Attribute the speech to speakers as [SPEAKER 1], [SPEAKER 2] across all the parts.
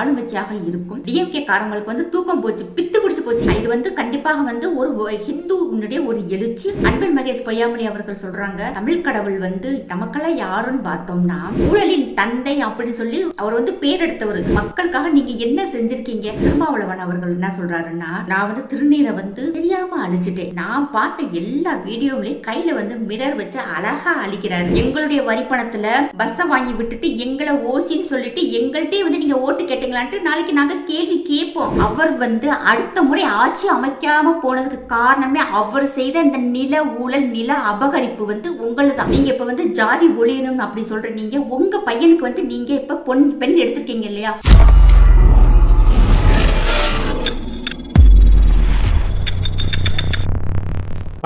[SPEAKER 1] ஆளுங்கட்சியாக இருக்கும். டிஎம்கே காரங்களுக்கு வந்து தூக்கம் போச்சு. பித்து முடிஞ்சு போச்சு. இது வந்து கண்டிப்பாக வந்து ஒரு ஹிந்துனுடைய ஒரு எழுச்சி. அன்பில் மகேஷ் பொய்யாமொழி அவர்கள் சொல்றாங்க தமிழ் கடவுள் வந்து நமக்கெல்லாம் யாருன்னு பார்த்தோம்னா ஊழலின் தந்தை அப்படின்னு சொல்லி அவர் வந்து பேரெடுத்தவர் மக்களுக்காக நீங்க என்ன செஞ்சிருக்கீங்க? திருமாவளவன் அவர்கள் என்ன சொல்றாருன்னா நான் வந்து திருநீரை வந்து தெரியாம அழிச்சிட்டேன். நான் பார்த்த எல்லா வீடியோவிலையும் கையில வந்து மிரர் வச்சு அழகா அழிக்கிறாரு. எங்களுடைய வரி பணத்துல பஸ்ஸை வாங்கி விட்டுட்டு எங்களை ஓசின்னு சொல்லிட்டு எங்கள்கிட்டயே வந்து நீங்க ஓட்டு கேட்டீங்களான்ட்டு நாளைக்கு நாங்க கேள்வி கேட்போம். அவர் வந்து அடுத்த முறை ஆட்சி அமைக்காம போனதுக்கு காரணமே அவர் செய்த இந்த நில ஊழல் நில அபகரிப்பு வந்து உங்களுதான். நீங்க இப்ப வந்து ஜாதி ஒழியணும் அப்படி சொல்ற நீங்க உங்க பையனுக்கு வந்து நீங்க இப்ப பொன் பெண் எடுத்திருக்கீங்க இல்லையா?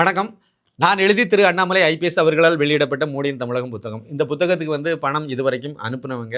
[SPEAKER 2] வணக்கம். நான் எழுதி திரு அண்ணாமலை ஐபிஎஸ் அவர்களால் வெளியிடப்பட்ட மோடியின் தமிழகம் புத்தகம். இந்த புத்தகத்துக்கு வந்து பணம் இதுவரைக்கும் அனுப்புனவங்க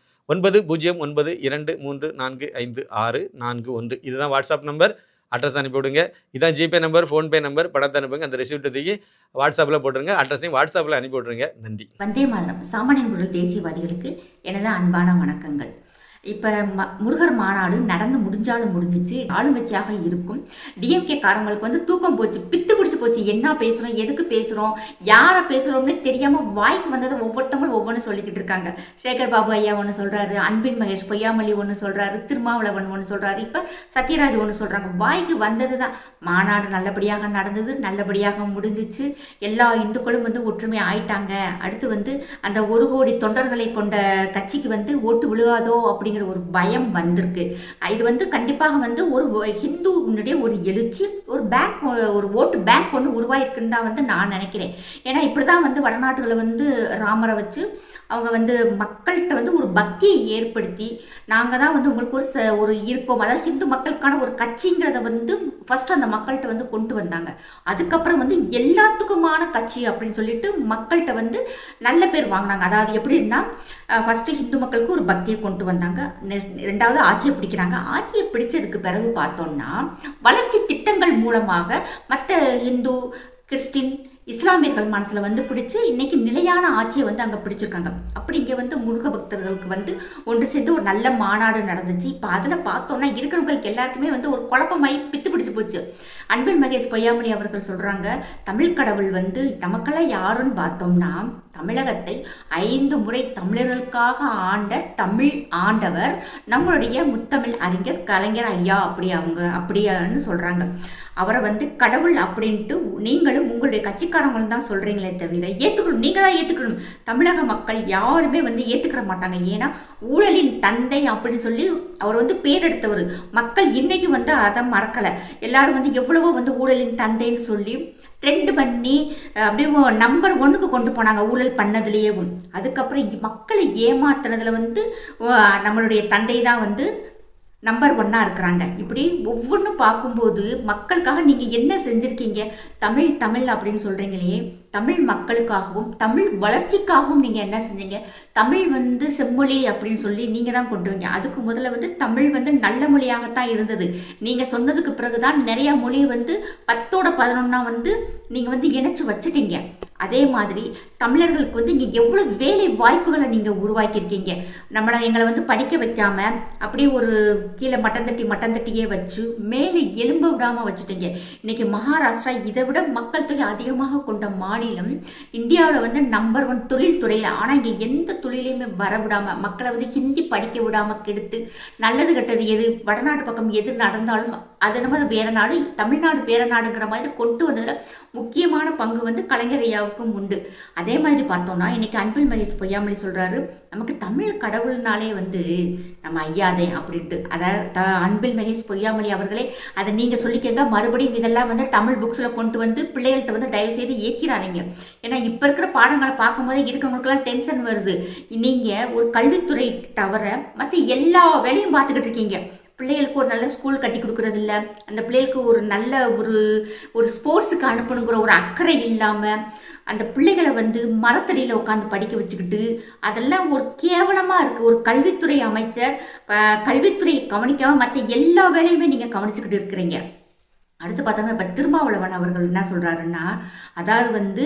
[SPEAKER 2] ஒன்பது பூஜ்ஜியம் ஒன்பது இரண்டு மூன்று நான்கு ஐந்து ஆறு நான்கு ஒன்று. இதுதான் வாட்ஸ்அப் நம்பர். அட்ரஸ் அனுப்பிவிடுங்க இதுதான் இதான் ஜிபே நம்பர் ஃபோன்பே நம்பர். பணத்தை அனுப்புங்க. அந்த ரிசிப்ட் ஒதுக்கி வாட்ஸ்அப்பில் போட்டுருங்க. அட்ரஸையும் வாட்ஸ்அப்பில் அனுப்பி விட்ருங்க நன்றி.
[SPEAKER 1] வந்தே மாதரம். சாமானியன் குரல் தேசியவாதிகளுக்கு எனது அன்பான வணக்கங்கள். இப்போ ம முருகர் மாநாடு நடந்து முடிஞ்சாலும் முடிஞ்சிச்சு ஆளுங்கட்சியாக இருக்கும். டிஎம்கே காரங்களுக்கு வந்து தூக்கம் போச்சு பித்து பிடிச்சி போச்சு. என்ன பேசுகிறோம் எதுக்கு பேசுகிறோம் யாரை பேசுகிறோம்னு தெரியாமல் வாய்க்கு வந்ததை ஒவ்வொருத்தவங்களும் ஒவ்வொன்று சொல்லிக்கிட்டு இருக்காங்க. சேகர் பாபு ஐயா ஒன்று சொல்கிறாரு அன்பின் மகேஷ் பொய்யாமல்லி ஒன்று சொல்கிறாரு திருமாவளவன் ஒன்று சொல்கிறாரு இப்போ சத்யராஜ் ஒன்று சொல்கிறாங்க வாய்க்கு வந்தது தான் மாநாடு நல்லபடியாக நடந்தது நல்லபடியாக முடிஞ்சிச்சு. எல்லா இந்துக்களும் வந்து ஒற்றுமை ஆயிட்டாங்க. அடுத்து வந்து அந்த ஒரு கோடி தொண்டர்களை கொண்ட கட்சிக்கு வந்து ஓட்டு விழுகாதோ அப்படிங்கிற ஒரு பயம் வந்திருக்கு. இது வந்து கண்டிப்பாக வந்து ஒரு ஹிந்து முன்னாடியே ஒரு எழுச்சி ஒரு பேங்க் ஒரு ஓட்டு பேங்க் ஒன்று உருவாயிருக்குன்னு தான் வந்து நான் நினைக்கிறேன். ஏன்னா இப்படி தான் வந்து வடநாட்டுகளை வந்து ராமரை வச்சு அவங்க வந்து மக்கள்கிட்ட வந்து ஒரு பக்தியை ஏற்படுத்தி நாங்கள் தான் வந்து உங்களுக்கு ஒரு ச ஒரு இருக்கோம். அதாவது ஹிந்து மக்களுக்கான ஒரு கட்சிங்கிறத வந்து ஃபஸ்ட்டு அந்த மக்கள்கிட்ட வந்து கொண்டு வந்தாங்க. அதுக்கப்புறம் வந்து எல்லாத்துக்குமான கட்சி அப்படின்னு சொல்லிட்டு மக்கள்கிட்ட வந்து நல்ல பேர் வாங்கினாங்க. அதாவது எப்படின்னா ஃபஸ்ட்டு ஹிந்து மக்களுக்கு ஒரு பக்தியை கொண்டு வந்தாங்க. நெஸ்- ரெண்டாவது ஆட்சியை பிடிக்கிறாங்க. ஆட்சியை பிடிச்சதுக்கு பிறகு பார்த்தோம்னா வளர்ச்சி திட்டங்கள் மூலமாக மற்ற ஹிந்து கிறிஸ்டின் இஸ்லாமியர்கள் மனசில் வந்து பிடிச்சி இன்னைக்கு நிலையான ஆட்சியை வந்து அங்கே பிடிச்சிருக்காங்க. அப்படி இங்கே வந்து முருக பக்தர்களுக்கு வந்து ஒன்று சேர்ந்து ஒரு நல்ல மாநாடு நடந்துச்சு. இப்போ அதில் பார்த்தோம்னா இருக்கிறவங்களுக்கு எல்லாருக்குமே வந்து ஒரு குழப்பமாயி பித்து பிடிச்சி போச்சு. அன்பின் மகேஷ் பொய்யாமணி அவர்கள் சொல்கிறாங்க தமிழ் கடவுள் வந்து நமக்கெல்லாம் யாருன்னு பார்த்தோம்னா தமிழகத்தை ஐந்து முறை தமிழர்களுக்காக ஆண்ட தமிழ் ஆண்டவர் நம்மளுடைய முத்தமிழ் அறிஞர் கலைஞர் ஐயா அப்படி அவங்க அப்படியான்னு சொல்கிறாங்க அவரை வந்து கடவுள் அப்படின்ட்டு நீங்களும் உங்களுடைய கட்சிக்காரங்களும் தான் சொல்கிறீங்களே தவிர ஏற்றுக்கணும் நீங்கள் தான் ஏற்றுக்கணும் தமிழக மக்கள் யாருமே வந்து ஏற்றுக்கிற மாட்டாங்க. ஏன்னா ஊழலின் தந்தை அப்படின்னு சொல்லி அவர் வந்து பேர் எடுத்தவர். மக்கள் இன்னைக்கு வந்து அதை மறக்கலை. எல்லாரும் வந்து எவ்வளவோ வந்து ஊழலின் தந்தைன்னு சொல்லி ட்ரெண்ட் பண்ணி அப்படியே நம்பர் ஒன்றுக்கு கொண்டு போனாங்க ஊழல் பண்ணதுலேயேவும் அதுக்கப்புறம் மக்களை ஏமாத்துனதுல வந்து நம்மளுடைய தந்தை தான் வந்து நம்பர் ஒன்னாக இருக்கிறாங்க. இப்படி ஒவ்வொன்றும் பார்க்கும்போது மக்களுக்காக நீங்கள் என்ன செஞ்சுருக்கீங்க? தமிழ் தமிழ் அப்படின்னு சொல்கிறீங்களே தமிழ் மக்களுக்காகவும் தமிழ் வளர்ச்சிக்காகவும் நீங்கள் என்ன செஞ்சீங்க? தமிழ் வந்து செம்மொழி அப்படின்னு சொல்லி நீங்கள் தான் கொண்டு வந்தீங்க. அதுக்கு முதல்ல வந்து தமிழ் வந்து நல்ல மொழியாகத்தான் இருந்தது. நீங்கள் சொன்னதுக்கு பிறகு தான் நிறையா மொழி வந்து பத்தோட பதினொன்னா வந்து நீங்கள் வந்து இணைச்சி வச்சுட்டீங்க. அதே மாதிரி தமிழர்களுக்கு வந்து இங்கே எவ்வளோ வேலை வாய்ப்புகளை நீங்கள் உருவாக்கியிருக்கீங்க. நம்மளை எங்களை வந்து படிக்க வைக்காம அப்படியே ஒரு கீழே மட்டன் தட்டி மட்டன் தட்டியே வச்சு மேலே எலும்ப விடாமல் வச்சுட்டீங்க. இன்னைக்கு மகாராஷ்டிரா இதை விட மக்கள் தொகை அதிகமாக கொண்ட மாநிலம் இந்தியாவில் வந்து நம்பர் ஒன் தொழில் துறையில். ஆனால் இங்கே எந்த தொழிலையுமே வர விடாம மக்களை வந்து ஹிந்தி படிக்க விடாமல் கெடுத்து நல்லது கெட்டது எது வடநாட்டு பக்கம் எது நடந்தாலும் அது நம்ம வேற நாடு தமிழ்நாடு வேற நாடுங்கிற மாதிரி கொண்டு வந்ததில் முக்கியமான பங்கு வந்து கலைஞர் ஐயாவுக்கும் உண்டு. அதே மாதிரி பார்த்தோம்னா இன்னைக்கு அன்பில் மகேஷ் பொய்யாமொழி சொல்கிறாரு நமக்கு தமிழ் கடவுள்னாலே வந்து நம்ம ஐயாதே அப்படின்ட்டு. அதாவது த- அன்பில் மகேஷ் பொய்யாமொழி அவர்களே அதை நீங்கள் சொல்லிக்கங்க. மறுபடியும் இதெல்லாம் வந்து தமிழ் புக்ஸில் கொண்டு வந்து பிள்ளைகள்கிட்ட வந்து தயவு செய்து ஏற்கிறாதீங்க ஏன்னா இப்போ இருக்கிற பாடங்களை பார்க்கும்போது இருக்கவங்களுக்குலாம் டென்ஷன் வருது. நீங்கள் ஒரு கல்வித்துறை தவிர மற்ற எல்லா வேலையும் பார்த்துக்கிட்டு இருக்கீங்க. பிள்ளைகளுக்கு ஒரு நல்ல ஸ்கூல் கட்டி கொடுக்கறது இல்லை அந்த பிள்ளைகளுக்கு ஒரு நல்ல ஒரு ஒரு ஸ்போர்ட்ஸுக்கு அனுப்பணுங்கிற ஒரு அக்கறை இல்லாமல் அந்த பிள்ளைகளை வந்து மரத்தடியில் உட்காந்து படிக்க வச்சுக்கிட்டு அதெல்லாம் ஒரு கேவலமாக இருக்குது ஒரு கல்வித்துறை அமைச்சர் கல்வித்துறையை கவனிக்காமல் மற்ற எல்லா வேலையுமே நீங்கள் கவனிச்சுக்கிட்டு இருக்கிறீங்க. அடுத்து பார்த்தோம்னா இப்போ திருமாவளவன் அவர்கள் என்ன சொல்கிறாருன்னா அதாவது வந்து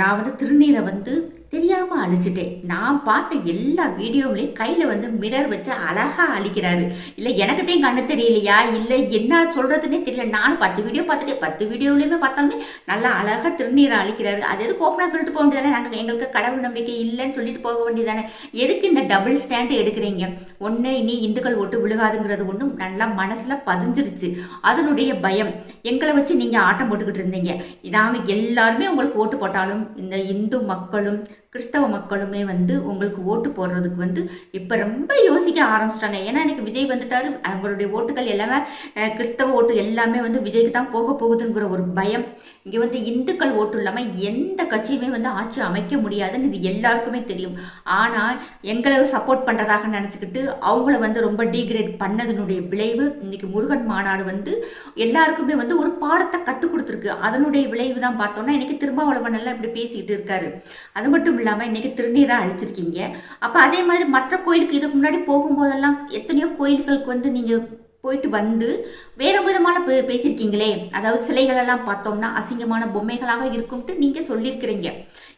[SPEAKER 1] நான் வந்து திருநீரை வந்து தெரியாமல் அழிச்சிட்டேன். நான் பார்த்த எல்லா வீடியோவிலையும் கையில் வந்து மிரர் வச்சு அழகாக அழிக்கிறாரு. இல்லை எனக்கு தான் கண்ணு தெரியலையா? இல்லை என்ன சொல்கிறதுனே தெரியல. நானும் பத்து வீடியோ பார்த்துட்டேன். பத்து வீடியோவிலையுமே பார்த்தாலுமே நல்லா அழகாக திருநீரை அழிக்கிறாரு. அது எதுக்கு ஓப்பனாக சொல்லிட்டு போக வேண்டியதானே நாங்கள் எங்களுக்கு கடவுள் நம்பிக்கை இல்லைன்னு சொல்லிட்டு போக வேண்டியதானே எதுக்கு இந்த டபுள் ஸ்டாண்டு எடுக்கிறீங்க? ஒன்று இனி இந்துக்கள் ஓட்டு விழுகாதுங்கிறது ஒன்றும் நல்லா மனசில் பதிஞ்சிருச்சு. அதனுடைய பயம். எங்களை வச்சு நீங்கள் ஆட்டம் போட்டுக்கிட்டு இருந்தீங்க. நாங்கள் எல்லாருமே உங்களுக்கு ஓட்டு போட்டாலும் இந்த இந்து மக்களும் கிறிஸ்தவ மக்களுமே வந்து உங்களுக்கு ஓட்டு போடுறதுக்கு வந்து இப்போ ரொம்ப யோசிக்க ஆரம்பிச்சிட்டாங்க. ஏன்னா எனக்கு விஜய் வந்துட்டாரு. அவங்களுடைய ஓட்டுகள் எல்லாமே கிறிஸ்தவ ஓட்டு எல்லாமே வந்து விஜய்க்கு தான் போக போகுதுங்கிற ஒரு பயம். இங்கே வந்து இந்துக்கள் ஓட்டு இல்லாமல் எந்த கட்சியுமே வந்து ஆட்சி அமைக்க முடியாதுன்னு இது எல்லாருக்குமே தெரியும். ஆனால் எங்களை சப்போர்ட் பண்ணுறதாக நினச்சிக்கிட்டு அவங்கள வந்து ரொம்ப டீக்ரேட் பண்ணதனுடைய விளைவு இன்னைக்கு முருகன் மாநாடு வந்து எல்லாருக்குமே வந்து ஒரு பாடத்தை கற்றுக் கொடுத்துருக்கு. அதனுடைய விளைவு தான் பார்த்தோன்னா இன்றைக்கி திருமாவளவன் எல்லாம் இப்படி பேசிக்கிட்டு இருக்காரு. அது மட்டும் இல்லாமல் இன்னைக்கு திருநீராக அழிச்சிருக்கீங்க. அப்போ அதே மாதிரி மற்ற கோயிலுக்கு இதுக்கு முன்னாடி போகும்போதெல்லாம் எத்தனையோ கோயில்களுக்கு வந்து நீங்கள் போயிட்டு வந்து வேறு விதமான பே பேசியிருக்கீங்களே. அதாவது சிலைகளெல்லாம் பார்த்தோம்னா அசிங்கமான பொம்மைகளாக இருக்கும்ட்டு நீங்கள் சொல்லியிருக்கிறீங்க.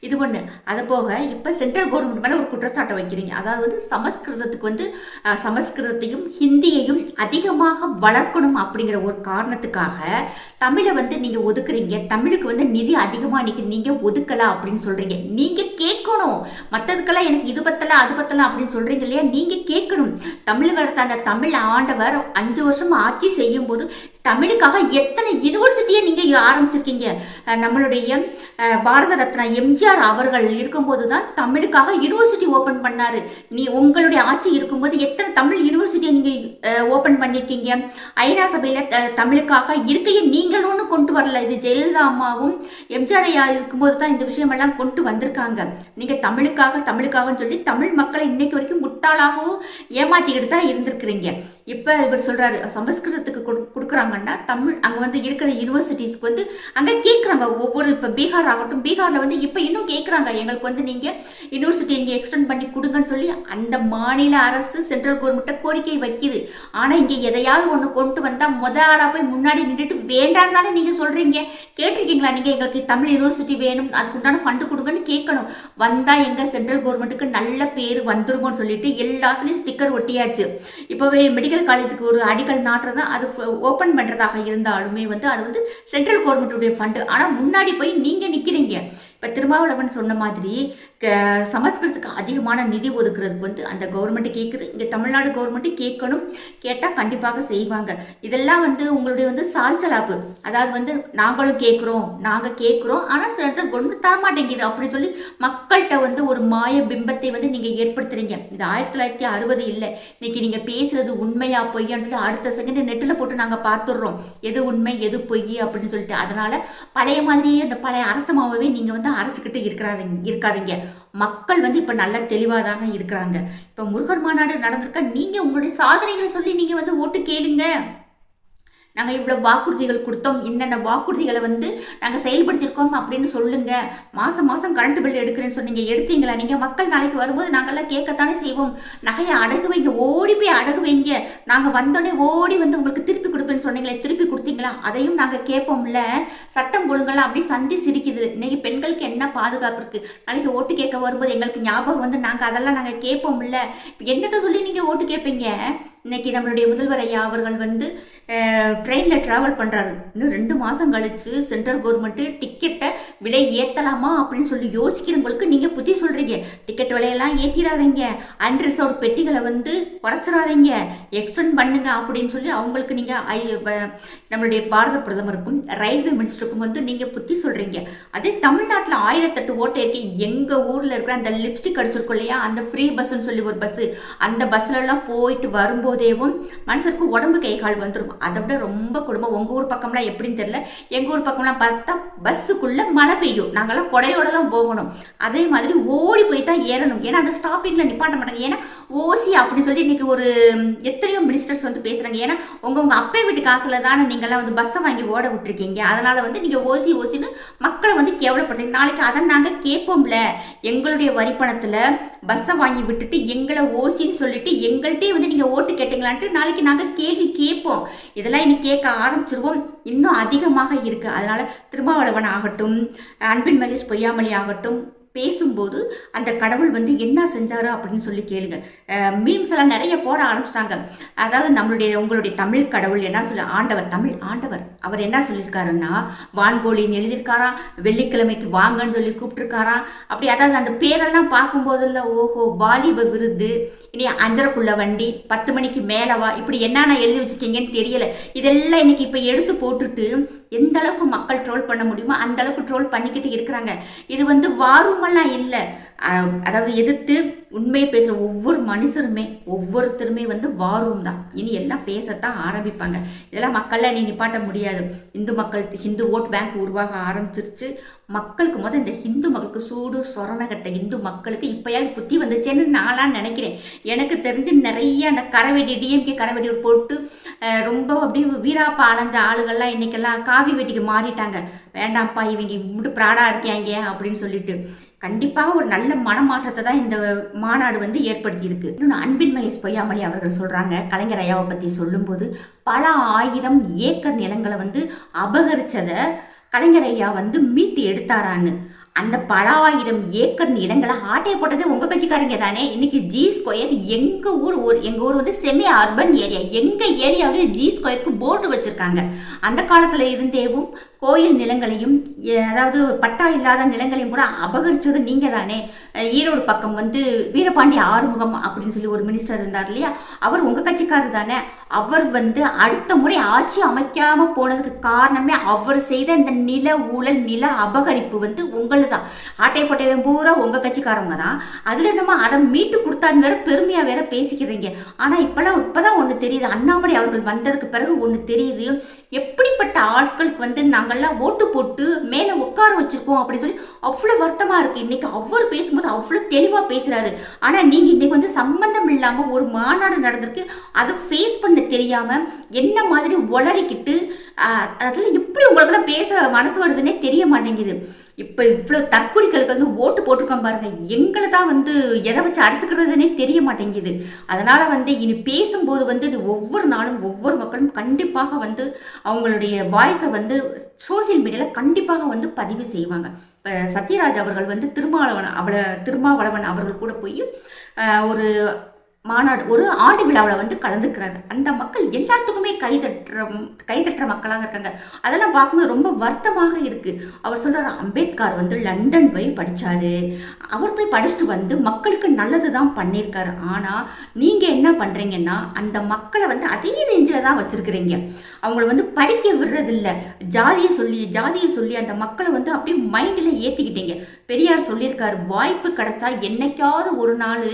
[SPEAKER 1] இது ஒன்று அது போக இப்போ சென்ட்ரல் கவர்மெண்ட் மேலே ஒரு குற்றச்சாட்டை வைக்கிறீங்க. அதாவது வந்து சமஸ்கிருதத்துக்கு வந்து சமஸ்கிருதத்தையும் ஹிந்தியையும் அதிகமாக வளர்க்கணும் அப்படிங்கிற ஒரு காரணத்துக்காக தமிழை வந்து நீங்கள் ஒதுக்குறீங்க. தமிழுக்கு வந்து நிதி அதிகமாக நீங்கள் நீங்கள் ஒதுக்கலை அப்படின்னு சொல்கிறீங்க நீங்கள் கேட்கணும். மற்றதுக்கெல்லாம் எனக்கு இது பத்தல அது பத்தல அப்படின்னு சொல்கிறீங்க இல்லையா? நீங்கள் கேட்கணும். தமிழ் வளர்த்த அந்த தமிழ் ஆண்டவர் அஞ்சு வருஷம் ஆட்சி செய்யும் போது தமிழுக்காக எத்தனை யூனிவர்சிட்டியை நீங்கள் ஆரம்பிச்சிருக்கீங்க? நம்மளுடைய பாரத ரத்னா எம்ஜிஆர் அவர்கள் இருக்கும்போது தான் தமிழுக்காக யூனிவர்சிட்டி ஓப்பன் பண்ணாரு. நீ உங்களுடைய ஆட்சி இருக்கும்போது எத்தனை தமிழ் யூனிவர்சிட்டியை நீங்கள் ஓப்பன் பண்ணியிருக்கீங்க ஐநா சபையில் த தமிழுக்காக இருக்கையை நீங்கள் ஒன்றும் கொண்டு வரல. இது ஜெயலலிதா அம்மாவும் எம்ஜிஆர் ஐயா இருக்கும்போது தான் இந்த விஷயமெல்லாம் கொண்டு வந்திருக்காங்க. நீங்கள் தமிழுக்காக தமிழுக்காகன்னு சொல்லி தமிழ் மக்களை இன்னைக்கு வரைக்கும் முட்டாளாகவும் ஏமாத்திக்கிட்டு தான் இருந்திருக்கிறீங்க. இப்போ இவர் சொல்கிறாரு சமஸ்கிருதத்துக்கு கொடு கொடுக்குறாங்கன்னா தமிழ் அங்கே வந்து இருக்கிற யூனிவர்சிட்டிஸ்க்கு வந்து அங்கே கேட்குறாங்க ஒவ்வொரு இப்போ பீகார் ஆகட்டும் பீகாரில் வந்து இப்போ இன்னும் கேட்குறாங்க எங்களுக்கு வந்து நீங்கள் யூனிவர்சிட்டி இங்கே எக்ஸ்டெண்ட் பண்ணி கொடுங்கன்னு சொல்லி அந்த மாநில அரசு சென்ட்ரல் கவர்மெண்ட்டை கோரிக்கை வைக்குது. ஆனால் இங்கே எதையாவது ஒன்று கொண்டு வந்தால் முத ஆளாக போய் முன்னாடி நின்றுட்டு வேண்டாம் தானே நீங்கள் சொல்கிறீங்க கேட்டிருக்கீங்களா நீங்கள் எங்களுக்கு தமிழ் யூனிவர்சிட்டி வேணும் அதுக்குண்டான ஃபண்டு கொடுங்கன்னு கேட்கணும். வந்தால் எங்கள் சென்ட்ரல் கவர்மெண்ட்டுக்கு நல்ல பேர் வந்துருமோன்னு சொல்லிட்டு எல்லாத்துலேயும் ஸ்டிக்கர் ஒட்டியாச்சு. இப்போவே மெடிக்கல் காலேஜுக்கு ஒரு அடிக்கல் நாட்டுறது அது ஓப்பன் பண்ணுறதாக இருந்தாலுமே வந்து அது வந்து சென்ட்ரல் கவர்மெண்ட்டுடைய ஃபண்டு ஆனால் முன்னாடி போய் நீங்கள் நிற்கிறீங்க இப்போ திருமாவளவன் சொன்ன மாதிரி சமஸ்கிருதத்துக்கு அதிகமான நிதி ஒதுக்குறதுக்கு வந்து அந்த கவர்மெண்ட்டு கேட்குது இங்கே தமிழ்நாடு கவர்மெண்ட்டு கேட்கணும் கேட்டால் கண்டிப்பாக செய்வாங்க. இதெல்லாம் வந்து உங்களுடைய வந்து சால்ச்சலாப்பு அதாவது வந்து நாங்களும் கேட்குறோம் நாங்கள் கேட்குறோம் ஆனால் சென்ட்ரல் கவர்மெண்ட் தர மாட்டேங்குது. அப்படின்னு சொல்லி மக்கள்கிட்ட வந்து ஒரு மாய பிம்பத்தை வந்து நீங்கள் ஏற்படுத்துறீங்க. இது ஆயிரத்தி தொள்ளாயிரத்தி அறுபது இல்லை. இன்னைக்கு நீங்கள் பேசுறது உண்மையா பொய்யான்னு சொல்லி அடுத்த செகண்ட் நெட்டில் போட்டு நாங்கள் பார்த்துடுறோம் எது உண்மை எது பொய் அப்படின்னு சொல்லிட்டு. அதனால பழைய மாதிரியே அந்த பழைய அரசமாகவே நீங்கள் வந்து அரசுக்கிட்ட இருக்கிறாங்க இருக்காதீங்க. மக்கள் வந்து இப்போ நல்ல தெளிவாக தாங்க இருக்கிறாங்க. இப்போ முருகர் மாநாடு நடந்திருக்க நீங்கள் உங்களுடைய சாதனைகளை சொல்லி நீங்கள் வந்து ஓட்டு கேளுங்க. நாங்கள் இவ்வளோ வாக்குறுதிகள் கொடுத்தோம் இன்னென்ன வாக்குறுதிகளை வந்து நாங்கள் செயல்படுத்தியிருக்கோம் அப்படின்னு சொல்லுங்க. மாதம் மாதம் கரண்ட் பில் எடுக்கிறேன்னு சொன்னீங்க. எடுத்தீங்களா? நீங்கள் மக்கள் நாளைக்கு வரும்போது நாங்கள்லாம் கேட்கத்தானே செய்வோம். நகையை அடகு வைங்க ஓடி போய் அடகு வைங்க. நாங்கள் வந்தோடனே ஓடி வந்து உங்களுக்கு திருப்பி கொடுப்பேன்னு சொன்னீங்களே திருப்பி கொடுத்தீங்களா? அதையும் நாங்கள் கேட்போம்ல. சட்டம் ஒழுங்கெல்லாம் அப்படி சந்தி சிரிக்குது. இன்னைக்கு பெண்களுக்கு என்ன பாதுகாப்பு இருக்குது நாளைக்கு ஓட்டு கேட்க வரும்போது எங்களுக்கு ஞாபகம் வந்து நாங்கள் அதெல்லாம் நாங்கள் கேட்போம்ல. என்னத்தை சொல்லி நீங்கள் ஓட்டு கேட்பீங்க? இன்னைக்கு நம்மளுடைய முதல்வர் ஐயா அவர்கள் வந்து ட்ரெயினில் ட்ராவல் பண்ணுறாரு இன்னும் ரெண்டு மாதம் கழித்து சென்ட்ரல் கவர்மெண்ட்டு டிக்கெட்டை விலை ஏற்றலாமா அப்படின்னு சொல்லி யோசிக்கிறவங்களுக்கு நீங்கள் புத்தி சொல்கிறீங்க டிக்கெட் விலையெல்லாம் ஏற்றிடாதீங்க அன்ரிசர்வ் பெட்டிகளை வந்து குறைச்சிடாதீங்க எக்ஸ்டெண்ட் பண்ணுங்க அப்படின்னு சொல்லி அவங்களுக்கு நீங்கள் ஐ நம்மளுடைய பாரத பிரதமருக்கும் ரயில்வே மினிஸ்டருக்கும் வந்து நீங்கள் புத்தி சொல்கிறீங்க அதே தமிழ்நாட்டில் ஆயிரத்தெட்டு ஓட்டை இருக்கு. எங்கள் ஊரில் இருக்கிற அந்த லிப்ஸ்டிக் அடிச்சிருக்கோம் இல்லையா? அந்த ஃப்ரீ பஸ்ஸுன்னு சொல்லி ஒரு பஸ்ஸு அந்த பஸ்லலாம் போயிட்டு வரும்போது போதேவும் மனுஷருக்கு உடம்பு கை கால் வந்துடும் அதை விட ரொம்ப குடும்பம். உங்கள் ஊர் பக்கம்லாம் எப்படின்னு தெரியல. எங்கள் ஊர் பக்கம்லாம் பார்த்தா பஸ்ஸுக்குள்ளே மழை பெய்யும். நாங்கள்லாம் கொடையோடு தான் போகணும். அதே மாதிரி ஓடி போய் தான் ஏறணும். ஏன்னா அந்த ஸ்டாப்பிங்கில் நிப்பாட்ட மாட்டாங்க. ஏன்னா ஓசி அப்படின்னு சொல்லி இன்றைக்கி ஒரு எத்தனையோ மினிஸ்டர்ஸ் வந்து பேசுகிறாங்க ஏன்னா உங்கள் உங்கள் அப்பா வீட்டு காசில் தானே நீங்கள்லாம் வந்து பஸ்ஸை வாங்கி ஓட விட்டுருக்கீங்க. அதனால் வந்து நீங்கள் ஓசி ஓசின்னு மக்களை வந்து கேவலப்படுறீங்க நாளைக்கு அதை நாங்கள் கேட்போம்ல. எங்களுடைய வரிப்பணத்தில் பஸ்ஸை வாங்கி விட்டுட்டு எங்களை ஓசின்னு சொல்லிட்டு எங்கள்கிட்டே வந்து நீங்கள் ஓட்டு கேட்டுங்களான்ட்டு நாளைக்கு நாங்கள் கேள்வி கேட்போம். இதெல்லாம் இன்னைக்கு கேட்க ஆரம்பிச்சிருவோம். இன்னும் அதிகமாக இருக்குது அதனால் திருமாவளவன் ஆகட்டும் அன்பின் மகேஷ் பொய்யாமொழி ஆகட்டும் பேசும்போது அந்த கடவுள் வந்து என்ன செஞ்சாரு அப்படின்னு சொல்லி கேளுங்க. மீம்ஸ் எல்லாம் நிறைய போட ஆரம்பிச்சிட்டாங்க. அதாவது நம்மளுடைய உங்களுடைய தமிழ் கடவுள் என்ன சொல்லி ஆண்டவர் தமிழ் ஆண்டவர். அவர் என்ன சொல்லியிருக்காருன்னா வான்கோழின்னு எழுதியிருக்காராம் வெள்ளிக்கிழமைக்கு வாங்கன்னு சொல்லி கூப்பிட்டுருக்காராம் அப்படி அதாவது அந்த பேரெல்லாம் பார்க்கும்போதுல ஓஹோ வாலிப விருது இனி அஞ்சரைக்குள்ள வண்டி பத்து மணிக்கு மேலவா இப்படி என்னென்ன எழுதி வச்சிருக்கீங்கன்னு தெரியல. இதெல்லாம் இன்னைக்கு இப்போ எடுத்து போட்டுட்டு எந்த அளவுக்கு மக்கள் ட்ரோல் பண்ண முடியுமோ அந்த அளவுக்கு ட்ரோல் பண்ணிக்கிட்டு இருக்கிறாங்க. இது வந்து வாருமெல்லாம் இல்லை. அதாவது எதிர்த்து உண்மையை பேசுகிற ஒவ்வொரு மனுஷருமே ஒவ்வொருத்தருமே வந்து வாரும் தான். இனி எல்லாம் பேசத்தான் ஆரம்பிப்பாங்க. இதெல்லாம் மக்கள்லாம் நீ நிப்பாட்ட முடியாது. இந்து மக்கள் ஹிந்து ஓட் பேங்க் உருவாக ஆரம்பிச்சிருச்சு. மக்களுக்கு முதல் இந்த ஹிந்து மக்களுக்கு சூடு சொரணகட்ட இந்து மக்களுக்கு இப்போயாவது புத்தி வந்துச்சேன்னு நான்லாம் நினைக்கிறேன். எனக்கு தெரிஞ்சு நிறைய அந்த கரவெடி டிஎம்கே கரவெடி போட்டு ரொம்ப அப்படியே வீராப்பா அலைஞ்ச ஆளுகள்லாம் இன்னைக்கெல்லாம் காவி வெட்டிக்கு மாறிட்டாங்க. வேண்டாம்ப்பா இவங்க இப்படி ப்ராடாக இருக்காங்க அப்படின்னு சொல்லிட்டு. கண்டிப்பாக ஒரு நல்ல மனமாற்றத்தை தான் இந்த மாநாடு வந்து ஏற்படுத்தியிருக்கு. இன்னொன்று அன்பின் மகேஷ் பொய்யாமொழி அவர்கள் சொல்கிறாங்க கலைஞர் ஐயாவை பற்றி சொல்லும்போது பல ஆயிரம் ஏக்கர் நிலங்களை வந்து அபகரிச்சதை கலைஞர் ஐயா வந்து மீட்டு எடுத்தாரான்னு. அந்த பல ஆயிரம் ஏக்கர் நிலங்களை ஆட்டையை போட்டதே உங்கள் பேச்சுக்காரங்க தானே? இன்னைக்கு ஜி ஸ்கொயர் எங்கள் ஊர் ஊர் எங்கள் ஊர் வந்து செமி அர்பன் ஏரியா எங்கள் ஏரியாவிலே ஜி ஸ்கொயருக்கு போர்டு வச்சுருக்காங்க. அந்த காலத்தில் இருந்தேவும் கோயில் நிலங்களையும் அதாவது பட்டா இல்லாத நிலங்களையும் கூட அபகரிச்சது நீங்கள் தானே ஈரோடு பக்கம் வந்து வீரபாண்டி ஆறுமுகம் அப்படின்னு சொல்லி ஒரு மினிஸ்டர் இருந்தார் இல்லையா? அவர் உங்கள் கட்சிக்காரர் தானே. அவர் வந்து அடுத்த முறை ஆட்சி அமைக்காமல் போனதுக்கு காரணமே அவர் செய்த இந்த நில ஊழல் நில அபகரிப்பு வந்து உங்களது தான் ஆட்டை போட்டவன் பூரா உங்கள் கட்சிக்காரங்க தான். அதில் நம்ம அதை மீட்டு கொடுத்தான்னு வேற பெருமையாக வேற பேசிக்கிறீங்க. ஆனால் இப்போலாம் இப்போதான் ஒன்று தெரியுது. அண்ணாமலை அவர்கள் வந்ததுக்கு பிறகு ஒன்று தெரியுது. எப்படிப்பட்ட ஆட்களுக்கு வந்து நாங்கள் நாங்கள்லாம் ஓட்டு போட்டு மேலே உட்கார வச்சிருக்கோம் அப்படின்னு சொல்லி அவ்வளோ வருத்தமாக இருக்குது இன்னைக்கு அவர் பேசும்போது அவ்வளோ தெளிவாக பேசுகிறாரு ஆனால் நீங்கள் இன்னைக்கு வந்து சம்மந்தம் இல்லாமல் ஒரு மாநாடு நடந்திருக்கு. அதை ஃபேஸ் பண்ண தெரியாமல் என்ன மாதிரி உளறிக்கிட்டு அதில் எப்படி உங்களுக்கெல்லாம் பேச மனசு வருதுன்னே தெரிய மாட்டேங்குது. இப்போ இவ்வளோ தற்கொலைகளுக்கு வந்து ஓட்டு போட்டிருக்கோம் பாருங்க. எங்களை தான் வந்து எதை வச்சு அடிச்சுக்கிறதுனே தெரிய மாட்டேங்குது. அதனால் வந்து இனி பேசும்போது வந்து இது ஒவ்வொரு நாளும் ஒவ்வொரு மக்களும் கண்டிப்பாக வந்து அவங்களுடைய வாய்ஸை வந்து சோஷியல் மீடியாவில் கண்டிப்பாக வந்து பதிவு செய்வாங்க. இப்போ சத்யராஜ் அவர்கள் வந்து திருமாவளவன் அவளை திருமாவளவன் அவர்கள் கூட போய் ஒரு மாநாடு ஒரு ஆண்டு விழாவில் வந்து கலந்துக்கிறாங்க. அந்த மக்கள் எல்லாத்துக்குமே கைதட்டுற கைதட்டுற மக்களாக இருக்காங்க. அதெல்லாம் பார்க்கும்போது ரொம்ப வருத்தமாக இருக்குது அவர் சொல்கிறார் அம்பேத்கர் வந்து லண்டன் போய் படித்தார் அவர் போய் படிச்சுட்டு வந்து மக்களுக்கு நல்லது தான் பண்ணியிருக்காரு. ஆனால் நீங்கள் என்ன பண்ணுறீங்கன்னா அந்த மக்களை வந்து அதே ரேஞ்சில் தான் வச்சுருக்கிறீங்க. அவங்கள வந்து படிக்க விடுறதில்ல. ஜாதியை சொல்லி ஜாதியை சொல்லி அந்த மக்களை வந்து அப்படியே மைண்டில் ஏற்றிக்கிட்டீங்க பெரியார் சொல்லியிருக்காரு வாய்ப்பு கிடைச்சா என்னைக்காவது ஒரு நாள்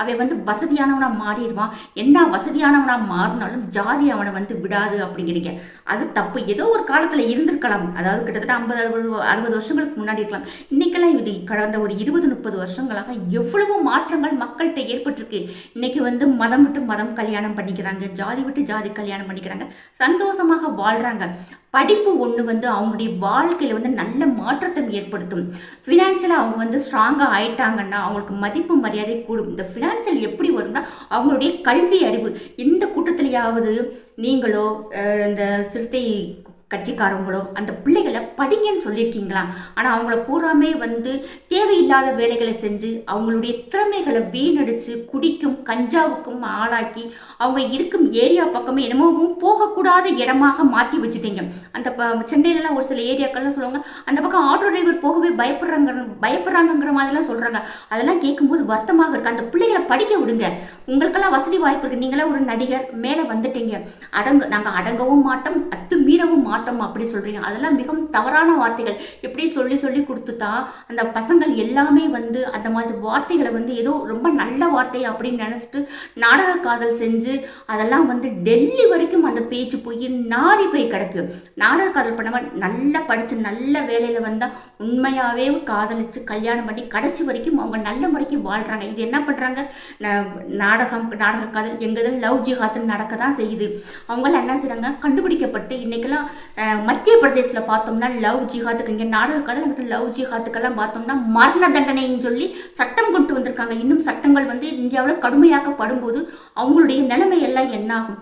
[SPEAKER 1] அவன் வந்து வசதியானவனாக மாறிடுவான். என்ன வசதியானவனாக மாறினாலும் ஜாதி அவனை வந்து விடாது அப்படிங்கிறீங்க. அது தப்பு. ஏதோ ஒரு காலத்தில் இருந்திருக்கலாம். அதாவது கிட்டத்தட்ட ஐம்பது அறுபது அறுபது வருஷங்களுக்கு முன்னாடி இருக்கலாம். இன்னைக்கெல்லாம் இது கடந்த ஒரு இருபது முப்பது வருஷங்களாக எவ்வளவோ மாற்றங்கள் மக்கள்கிட்ட ஏற்பட்டிருக்கு. இன்னைக்கு வந்து மதம் விட்டு மதம் கல்யாணம் பண்ணிக்கிறாங்க. ஜாதி விட்டு ஜாதி கல்யாணம் பண்ணிக்கிறாங்க. சந்தோஷமாக வாழ்கிறாங்க படிப்பு ஒன்று வந்து அவங்களுடைய வாழ்க்கையில் வந்து நல்ல மாற்றத்தை ஏற்படுத்தும். ஃபினான்ஷியலாக அவங்க வந்து ஸ்ட்ராங்காக ஆயிட்டாங்கன்னா அவங்களுக்கு மதிப்பு மரியாதை கூடும். இந்த ஃபினான்ஷியல் எப்படி வரும்னா அவங்களுடைய கல்வி அறிவு. எந்த கூட்டத்திலேயாவது நீங்களோ இந்த சிறுத்தை கட்சிக்காரவங்களோ அந்த பிள்ளைகளை படிங்கன்னு சொல்லியிருக்கீங்களா? ஆனால் அவங்கள பூராமே வந்து தேவையில்லாத வேலைகளை செஞ்சு அவங்களுடைய திறமைகளை வீணடிச்சு குடிக்கும் கஞ்சாவுக்கும் ஆளாக்கி அவங்க இருக்கும் ஏரியா பக்கமே என்னமோவும் போகக்கூடாத இடமாக மாற்றி வச்சுட்டீங்க. அந்த ப சென்னையிலலாம் ஒரு சில ஏரியாக்கள்லாம் சொல்லுவாங்க அந்த பக்கம் ஆட்டோ டிரைவர் போகவே பயப்படுறாங்க பயப்படுறாங்கங்கிற மாதிரிலாம் சொல்கிறாங்க அதெல்லாம் கேட்கும்போது வருத்தமாக இருக்குது அந்த பிள்ளைகளை படிக்க விடுங்க. உங்களுக்கெல்லாம் வசதி வாய்ப்பு இருக்குது நீங்களாம் ஒரு நடிகர் மேலே வந்துட்டீங்க. அடங்கு நாங்கள் அடங்கவும் மாட்டோம் அத்து மீறவும் மாட்டோம். அப்படி சொல்கிறீங்க அதெல்லாம் மிகவும் தவறான வார்த்தைகள். இப்படி சொல்லி சொல்லி கொடுத்து தான் அந்த பசங்கள் எல்லாமே வந்து அந்த மாதிரி வார்த்தைகளை வந்து ஏதோ ரொம்ப நல்ல வார்த்தை அப்படின்னு நினச்சிட்டு நாடக காதல் செஞ்சு அதெல்லாம் வந்து டெல்லி வரைக்கும் அந்த பேச்சு போய் நாரி போய் கிடக்கு. நாடக காதல் பண்ணாமல் நல்லா படித்து நல்ல வேலையில் வந்தால் உண்மையாகவே காதலிச்சு கல்யாணம் பண்ணி கடைசி வரைக்கும் அவங்க நல்ல முறைக்கு வாழ்கிறாங்க இது என்ன பண்ணுறாங்க நாடகம் நாடக காதல் எங்கேதும் லவ் ஜிஹாத்துன்னு நடக்க தான் செய்யுது. அவங்களாம் என்ன செய்கிறாங்க கண்டுபிடிக்கப்பட்டு இன்றைக்கெல்லாம் மத்திய பிரதேசத்தில் பார்த்தோம்னா லவ் ஜிஹாத்துக்கு இங்கே நாடகத்தில் நமக்கு லவ் ஜிஹாத்துக்கெல்லாம் பார்த்தோம்னா மரண தண்டனைன்னு சொல்லி சட்டம் கொண்டு வந்திருக்காங்க. இன்னும் சட்டங்கள் வந்து இந்தியாவில் கடுமையாக்கப்படும் போது அவங்களுடைய நிலைமை எல்லாம் என்ன ஆகும்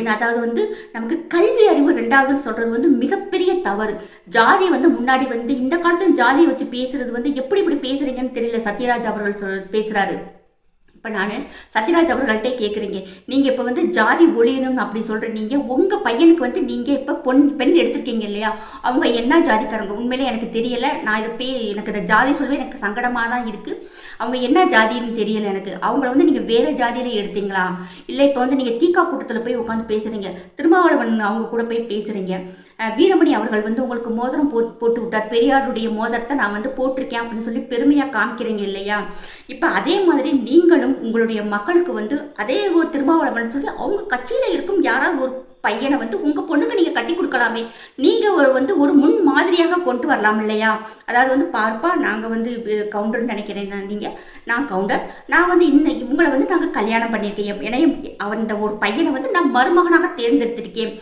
[SPEAKER 1] என்ன அதாவது வந்து நமக்கு கல்வி அறிவு ரெண்டாவதுன்னு சொல்கிறது வந்து மிகப்பெரிய தவறு. ஜாதி வந்து முன்னாடி வந்து இந்த காலத்தில் ஜாதியை வச்சு பேசுறது வந்து எப்படி இப்படி பேசுறீங்கன்னு தெரியல சத்யராஜ் அவர்கள் சொல் பேசுறாரு. இப்போ நான் சத்யராஜ் அவர்கள்ட்டே கேட்குறீங்க நீங்கள் இப்போ வந்து ஜாதி ஒழியணும் அப்படி சொல்கிற நீங்கள் உங்கள் பையனுக்கு வந்து நீங்கள் இப்போ பொன் பெண் எடுத்திருக்கீங்க இல்லையா? அவங்க என்ன ஜாதிக்காரங்க? உண்மையிலே எனக்கு தெரியலை. நான் இதை பே எனக்கு இந்த ஜாதி சொல்லவே எனக்கு சங்கடமாக தான் இருக்குது அவங்க என்ன ஜாதின்னு தெரியலை எனக்கு. அவங்கள வந்து நீங்கள் வேறு ஜாதியில் எடுத்தீங்களா? இல்லை இப்போ வந்து நீங்கள் தீக்கா கூட்டத்தில் போய் உட்காந்து பேசுகிறீங்க திருமாவளவன் அவங்க கூட போய் பேசுகிறீங்க வீரமணி அவர்கள் வந்து உங்களுக்கு மோதிரம் போட்டு போட்டு விட்டார் பெரியாருடைய மோதிரத்தை நான் வந்து போட்டிருக்கேன் அப்படின்னு சொல்லி பெருமையாக காமிக்கிறீங்க இல்லையா? இப்போ அதே மாதிரி நீங்களும் உங்களுடைய மகளுக்கு வந்து அதே ஒரு திருமாவளவன் சொல்லி அவங்க கட்சியில் இருக்கும் யாராவது ஒரு பையனை வந்து உங்கள் பொண்ணுக்கு நீங்கள் கட்டி கொடுக்கலாமே. நீங்கள் ஒரு வந்து ஒரு முன் மாதிரியாக கொண்டு வரலாம் இல்லையா? அதாவது வந்து பார்ப்பா நாங்கள் வந்து கவுண்டர்னு நினைக்கிறேன் நீங்கள் நான் கவுண்டர். நான் வந்து இந்த இவங்களை வந்து நாங்கள் கல்யாணம் பண்ணியிருக்கேன் ஏன்னா அந்த ஒரு பையனை வந்து நான் மருமகனாக தேர்ந்தெடுத்திருக்கேன்.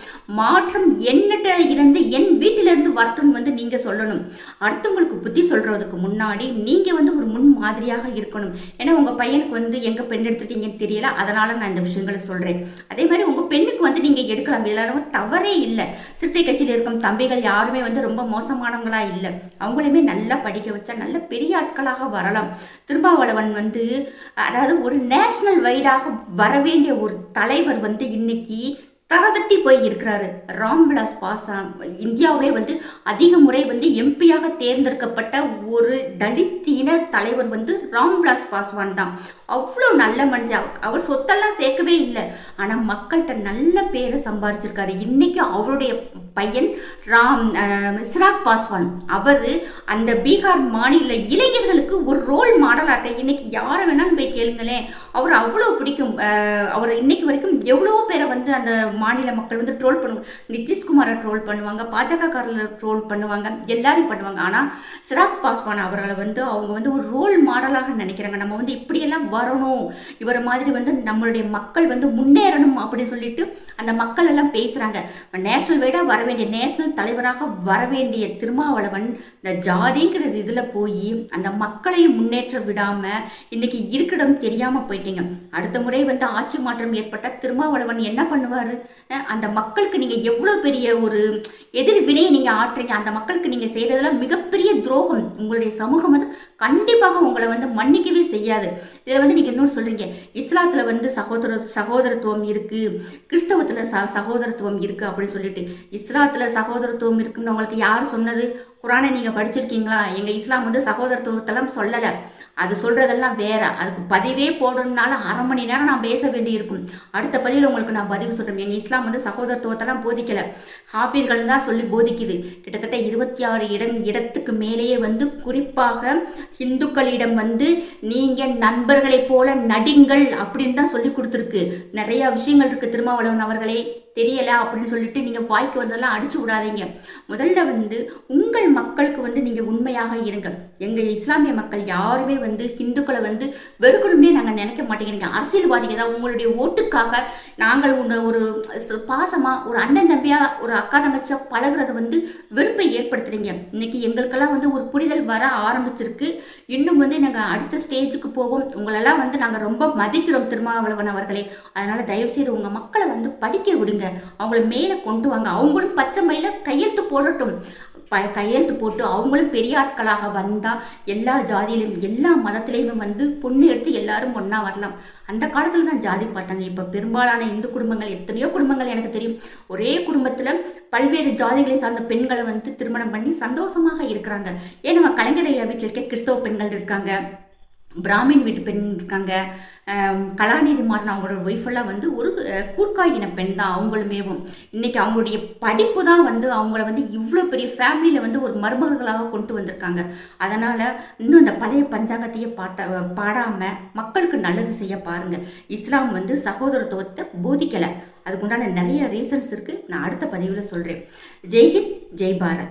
[SPEAKER 1] மாற்றம் என்னட்ட இருந்து என் வீட்டிலிருந்து வரட்டும்னு வந்து நீங்கள் சொல்லணும். அடுத்தவங்களுக்கு புத்தி சொல்கிறதுக்கு முன்னாடி நீங்கள் வந்து ஒரு முன் மாதிரியாக இருக்கணும். ஏன்னா உங்கள் பையனுக்கு வந்து எங்கே பெண் எடுத்துட்டீங்கன்னு தெரியல. அதனால் நான் இந்த விஷயங்களை சொல்கிறேன் அதே மாதிரி உங்கள் பெண்ணுக்கு வந்து நீங்கள் எடுக்கலாம் எல்லாரும் தவறே இல்லை. சிறுத்தை கட்சியில் இருக்கும் தம்பிகள் யாருமே வந்து ரொம்ப மோசமானவங்களா இல்லை. அவங்களையுமே நல்லா படிக்க வச்சா நல்ல பெரிய ஆட்களாக வரலாம். திருமாவளவன் வந்து அதாவது ஒரு நேஷனல் வைடாக வர வேண்டிய ஒரு தலைவர் வந்து இன்னைக்கு தரதட்டி போய் இருக்கிறாரு. ராம்விலாஸ் பாஸ்வான் இந்தியாவிலே வந்து அதிக முறை வந்து எம்பியாக தேர்ந்தெடுக்கப்பட்ட ஒரு தலித் இன தலைவர் வந்து ராம்விலாஸ் பாஸ்வான் தான். அவ்வளோ நல்ல மனுஷன். அவர் சொத்தெல்லாம் சேர்க்கவே இல்லை. ஆனால் மக்கள்கிட்ட நல்ல பேரை சம்பாரிச்சிருக்காரு. இன்றைக்கும் அவருடைய பையன் ராம் சிராக் பாஸ்வான். அவர் அந்த பீகார் மாநில இளைஞர்களுக்கு ஒரு ரோல் மாடலாக இருக்க? இன்னைக்கு யாரை வேணாலும் போய் கேளுங்களேன். அவர் அவ்வளோ பிடிக்கும். அவர் இன்னைக்கு வரைக்கும் எவ்வளோ பேரை வந்து அந்த மாநில மக்கள் வந்து ட்ரோல் பண்ணுவாங்க. நிதிஷ்குமாரை ட்ரோல் பண்ணுவாங்க. பாஜகக்காரர்களை ட்ரோல் பண்ணுவாங்க. எல்லாரும் பண்ணுவாங்க. ஆனால் சிராக் பாஸ்வான் அவர்களை வந்து அவங்க வந்து ஒரு ரோல் மாடலாக நினைக்கிறாங்க. நம்ம வந்து இப்படியெல்லாம் வரணும். இவரை மாதிரி வந்து நம்மளுடைய மக்கள் வந்து முன்னேறணும் அப்படின்னு சொல்லிட்டு அந்த மக்கள் எல்லாம் பேசுகிறாங்க நேஷனல் வைடாக வர வேண்டிய நேஷனல் தலைவராக வர வேண்டிய திருமாவளவன் இந்த ஜாதிங்கிறது இதில் போய் அந்த மக்களையும் முன்னேற்ற விடாமல் இன்னைக்கு இருக்கிடம் தெரியாமல் போயிட்டீங்க. அடுத்த முறை வந்து ஆட்சி மாற்றம் ஏற்பட்ட திருமாவளவன் என்ன பண்ணுவார்? அந்த மக்களுக்கு நீங்கள் எவ்வளோ பெரிய ஒரு எதிர்வினையை நீங்கள் ஆற்றுறீங்க? அந்த மக்களுக்கு நீங்கள் செய்கிறதெல்லாம் மிகப்பெரிய துரோகம். உங்களுடைய சமூகம் வந்து கண்டிப்பாக உங்களை வந்து மன்னிக்கவே செய்யாது. இதில் வந்து நீங்கள் இன்னொரு சொல்கிறீங்க இஸ்லாத்தில் வந்து சகோதர சகோதரத்துவம் இருக்குது கிறிஸ்தவத்தில் ச சகோதரத்துவம் இருக்குது அப்படின்னு சொல்லிட்டு. இஸ்லாத்தில் சகோதரத்துவம் இருக்குன்னு உங்களுக்கு யார் சொன்னது? குரானை நீங்கள் படிச்சிருக்கீங்களா? எங்கள் இஸ்லாம் வந்து சகோதரத்துவத்தெல்லாம் சொல்லலை. அது சொல்கிறதெல்லாம் வேற. அதுக்கு பதிவே போடணும்னால அரை மணி நேரம் நான் பேச வேண்டியிருக்கும். அடுத்த பதிவில் உங்களுக்கு நான் பதிவு சொல்கிறேன் எங்கள் இஸ்லாம் வந்து சகோதரத்துவத்தெல்லாம் போதிக்கலை. ஹாஃபீர்கள் தான் சொல்லி போதிக்குது. கிட்டத்தட்ட இருபத்தி ஆறு இடம் இடத்துக்கு மேலேயே வந்து குறிப்பாக இந்துக்களிடம் வந்து நீங்கள் நண்பர்களைப் போல நடிங்கள் அப்படின்னு தான் சொல்லி கொடுத்துருக்கு. நிறைய விஷயங்கள் இருக்குது திருமாவளவன் அவர்களே. தெரியலை அப்படின்னு சொல்லிட்டு நீங்கள் வாய்க்கு வந்ததெல்லாம் அடிச்சு விடாதீங்க. முதல்ல வந்து உங்கள் மக்களுக்கு வந்து நீங்கள் உண்மையாக இருங்கள். எங்கள் இஸ்லாமிய மக்கள் யாருமே வந்து ஹிந்துக்களை வந்து வெறுக்கணும்னே நாங்கள் நினைக்க மாட்டேங்கிறீங்க. அரசியல்வாதிகள் தான். உங்களுடைய ஓட்டுக்காக நாங்கள் உன்னை ஒரு பாசமாக ஒரு அண்ணன் தம்பியாக ஒரு அக்கா தங்கச்சியாக பழகிறத வந்து வெறுப்பை ஏற்படுத்துறீங்க. இன்னைக்கு எங்களுக்கெல்லாம் வந்து ஒரு புரிதல் வர ஆரம்பிச்சிருக்கு. இன்னும் வந்து நாங்கள் அடுத்த ஸ்டேஜுக்கு போவோம். உங்களெல்லாம் வந்து நாங்கள் ரொம்ப மதிக்கிறோம் திருமாவளவன் அவர்களே. அதனால் தயவு செய்து உங்கள் மக்களை வந்து படிக்க விடுங்க. அவங்கள மேலே கொண்டு வாங்க. அவங்களும் பச்சை மயில கையெழுத்து போடட்டும். ப கையெழுத்து போட்டு அவங்களும் பெரிய ஆட்களாக வந்தால் எல்லா ஜாதியிலும் எல்லா மதத்திலையுமே வந்து பொண்ணு எடுத்து எல்லாரும் ஒன்றா வரலாம். அந்த காலத்தில் தான் ஜாதி பார்த்தாங்க. இப்போ பெரும்பாலான இந்து குடும்பங்கள் எத்தனையோ குடும்பங்கள் எனக்கு தெரியும். ஒரே குடும்பத்தில் பல்வேறு ஜாதிகளை சார்ந்த பெண்களை வந்து திருமணம் பண்ணி சந்தோஷமாக இருக்கிறாங்க. ஏன் நம்ம கலைஞர் வீட்டில் இருக்க கிறிஸ்தவ பெண்கள் இருக்காங்க. பிராமின் வீட்டு பெண் இருக்காங்க. கலாநிதி மாறன் அவங்களோட ஒய்ஃபெல்லாம் வந்து ஒரு கூர்க்காய் இன பெண் தான் அவங்களுமேவும். இன்னைக்கு அவங்களுடைய படிப்பு தான் வந்து அவங்கள வந்து இவ்வளோ பெரிய ஃபேமிலியில் வந்து ஒரு மருமகர்களாக கொண்டு வந்திருக்காங்க. அதனால் இன்னும் இந்த பழைய பஞ்சாங்கத்தையே பாட்ட பாடாமல் மக்களுக்கு நல்லது செய்ய பாருங்கள் இஸ்லாம் வந்து சகோதரத்துவத்தை போதிக்கலை. அதுக்குண்டான நிறைய ரீசன்ஸ் இருக்குது நான் அடுத்த பதிவில் சொல்கிறேன் ஜெய்ஹித் ஜெய் பாரத்.